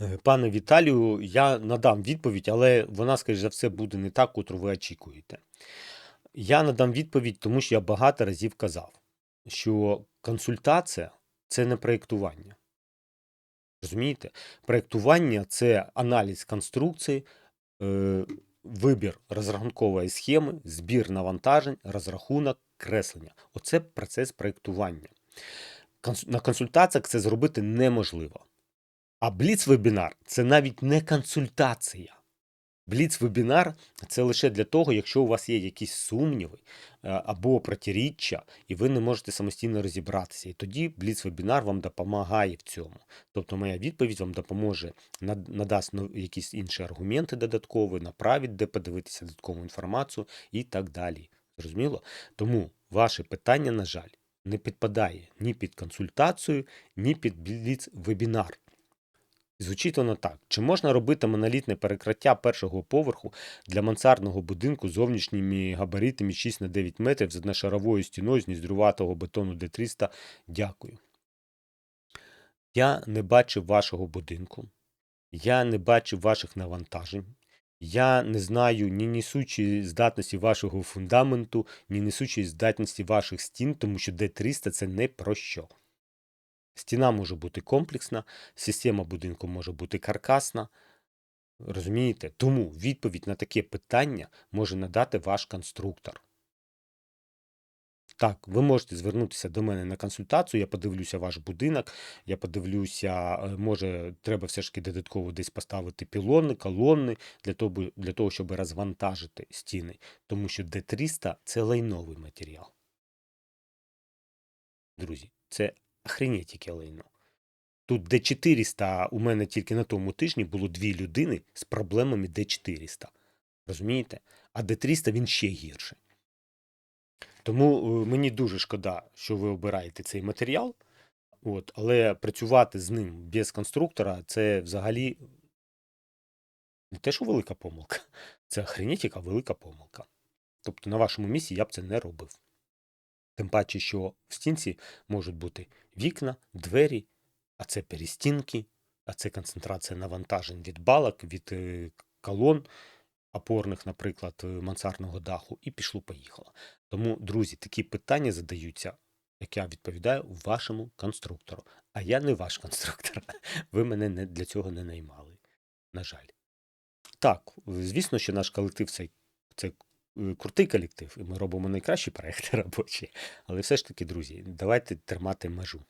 Е, Пане Віталію, я надам відповідь, але вона, скоріш за все, буде не та, котру ви очікуєте. Я надам відповідь, тому що я багато разів казав, що консультація це не проєктування. Розумієте? Проєктування це аналіз конструкції, е, вибір розрахункової схеми, збір навантажень, розрахунок, креслення. Оце процес проєктування. На консультаціях це зробити неможливо. А бліц-вебінар це навіть не консультація. Бліц-вебінар це лише для того, якщо у вас є якісь сумніви е, або протиріччя, і ви не можете самостійно розібратися. І тоді бліц-вебінар вам допомагає в цьому. Тобто моя відповідь вам допоможе надасть якісь інші аргументи додаткові, направить, де подивитися додаткову інформацію і так далі. Зрозуміло? Тому ваше питання, на жаль, не підпадає ні під консультацію, ні під бліц-вебінар. Звучить воно так: чи можна робити монолітне перекриття першого поверху для мансардного будинку зовнішніми габаритами 6 на 9 метрів з одношаровою стіною з ніздрюватого бетону Д300? Дякую. Я не бачив вашого будинку, я не бачив ваших навантажень. Я не знаю ні несучої здатності вашого фундаменту, ні несучої здатності ваших стін, тому що Д300 це не про що. Стіна може бути комплексна, система будинку може бути каркасна. Розумієте? Тому відповідь на таке питання може надати ваш конструктор. Так, ви можете звернутися до мене на консультацію, я подивлюся ваш будинок, я подивлюся, е, може, треба все ж таки додатково десь поставити пілони, колони для того, для того щоб розвантажити стіни. Тому що Д300 це лайновий матеріал. Друзі, це охренеть яке лайно. Тут Д400 у мене тільки на тому тижні було дві людини з проблемами Д400. Розумієте? А Д300 він ще гірший. Тому е, мені дуже шкода, що ви обираєте цей матеріал. От, але працювати з ним без конструктора це взагалі не те, що велика помилка. Це охренеть яка велика помилка. Тобто на вашому місці я б це не робив. Тим паче, що в стінці можуть бути вікна, двері, а це перестінки, а це концентрація навантажень від балок, від е, колон опорних, наприклад, е, мансардного даху, і пішло-поїхало. Тому, друзі, такі питання задаються, як я відповідаю, вашому конструктору. А я не ваш конструктор. Ви мене не, для цього не наймали. На жаль. Так, звісно, що наш колектив це, це крутий колектив, і ми робимо найкращі проекти робочі. Але все ж таки, друзі, давайте тримати межу.